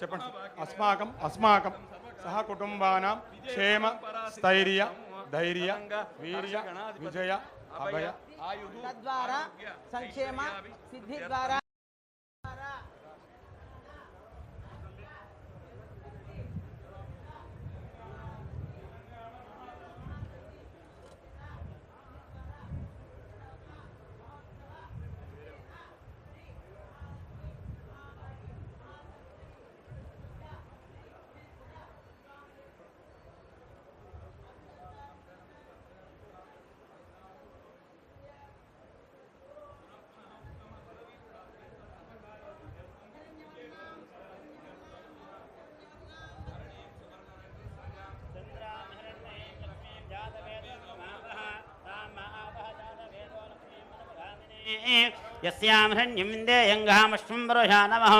చెప్పండి. అస్మాకం అస్మాకం సహ కుటుంబానాం క్షేమ స్థైర్య ధైర్య వీర్య విజయ అభయ తద్వారా సంక్షేమ సిద్ధి ద్వారా యస్యాం హిరణ్యం విందేయంగామశ్వం వరుషా నమః.